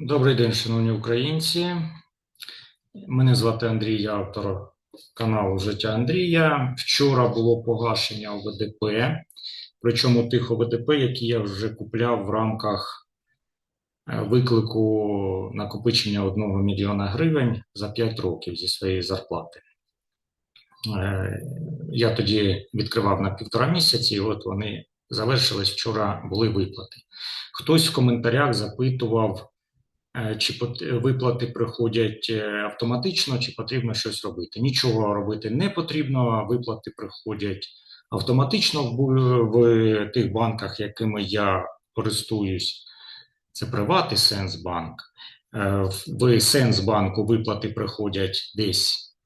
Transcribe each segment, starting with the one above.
Добрий день, шановні українці. Мене звати Андрій, я автор каналу Життя Андрія. Вчора було погашення ОВДП, причому тих ОВДП, які я вже купляв в рамках е, виклику накопичення 1 мільйона гривень за 5 років зі своєї зарплати. Е, Я тоді відкривав на півтора місяці, і от вони завершились вчора, були виплати. Хтось в коментарях запитував. Е, чи виплати приходять е, автоматично, чи потрібно щось робити. Нічого робити не потрібно, виплати приходять автоматично в, тих банках, якими я користуюсь. Це Приват і Сенсбанк. Е, В Сенсбанку виплати приходять десь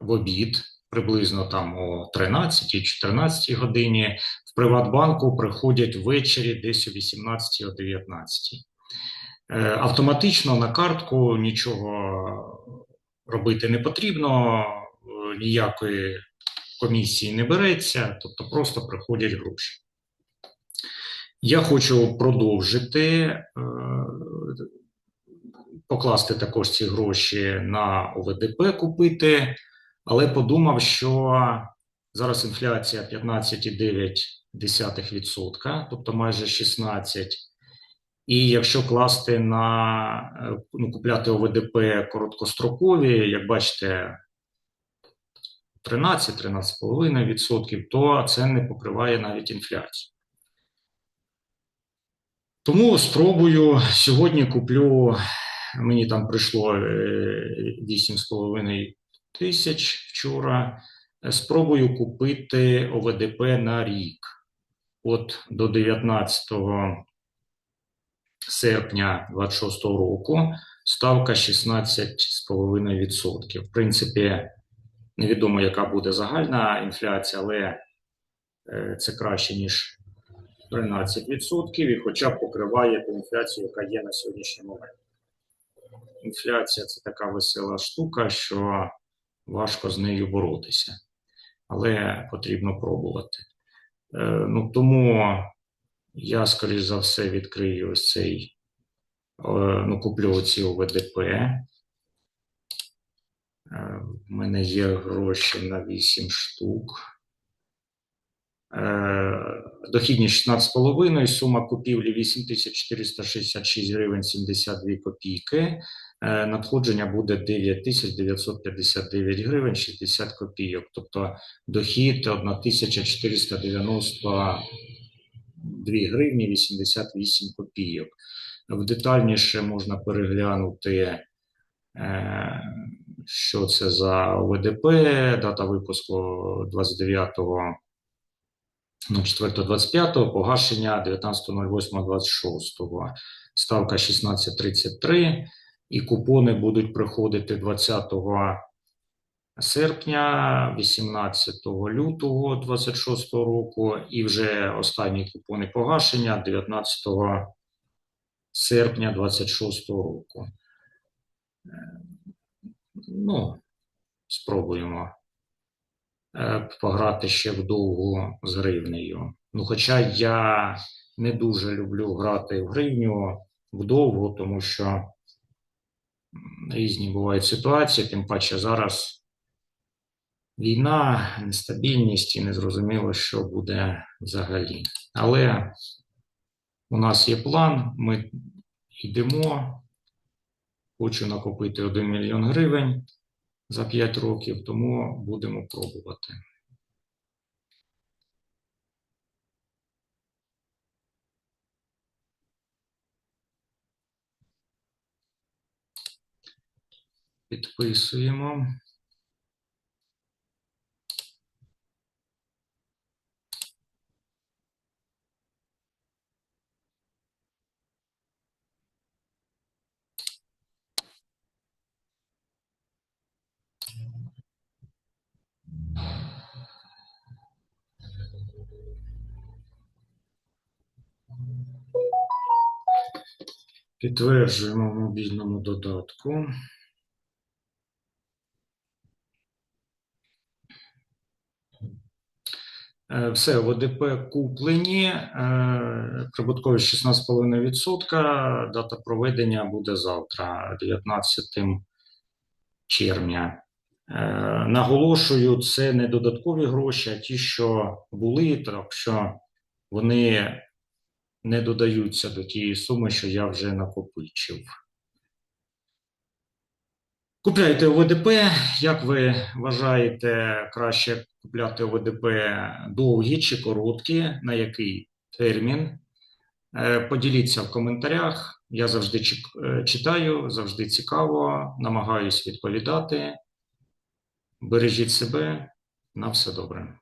в обід, приблизно там о 13-14 годині. В Приватбанку приходять ввечері десь о 18 о 19. Е, Автоматично на картку нічого робити не потрібно, е, ніякої комісії не береться, тобто просто приходять гроші. Я хочу продовжити е, покласти також ці гроші на ОВДП купити, але подумав, що зараз інфляція 15,9%, тобто майже 16%. І якщо класти на е, ну, купляти ОВДП короткострокові, як бачите, 13-13,5%, то це не покриває навіть інфляцію. Тому спробую сьогодні куплю, мені там прийшло е, 8,5 тисяч вчора. Е, Спробую купити ОВДП на рік. От до 19 серпня 26 року ставка 16,5%. В принципі, невідомо, яка буде загальна інфляція, але е, це краще, ніж 13%, і хоча покриває ту інфляцію, яка є на сьогоднішній момент. Інфляція це така весела штука, що важко з нею боротися, але потрібно пробувати. Е, Ну, тому я, скоріш за все, відкрию ось цей, е, ну, куплю ці ОВДП. Е, В мене є гроші на 8 штук. Е, Дохідність 16,5, сума купівлі 8466 гривень 72 копійки. Е, Надходження буде 9959 гривень 60 копійок. Тобто дохід 1492 гривні 88 копійок. В детальніше можна переглянути, е, що це за ОВДП, дата випуску 29 04.25, погашення 19.08.26, ставка 16.33, і купони будуть приходити 20 серпня, 18 лютого 26 року, і вже останні купони погашення 19 серпня 26 року. Е, Ну, спробуємо е, пограти ще вдовгу з гривнею. Ну, хоча я не дуже люблю грати в гривню вдовгу, тому що різні бувають ситуації, тим паче зараз війна, нестабільність і незрозуміло, що буде взагалі. Але у нас є план, ми йдемо. Хочу накопити 1 мільйон гривень за 5 років, тому будемо пробувати. Підписуємо. Підтверджуємо в мобільному додатку. Е, Все, ОВДП куплені, е, прибутковість 16,5%, дата проведення буде завтра, 19 червня. Е, Наголошую, це не додаткові гроші, а ті, що були, так що вони не додаються до тієї суми, що я вже накопичив. Купляйте ОВДП. Як ви вважаєте, краще купляти ОВДП довгі чи короткі? На який термін? Е, Поділіться в коментарях. Я завжди е, читаю, завжди цікаво, намагаюсь відповідати. Бережіть себе. На все добре.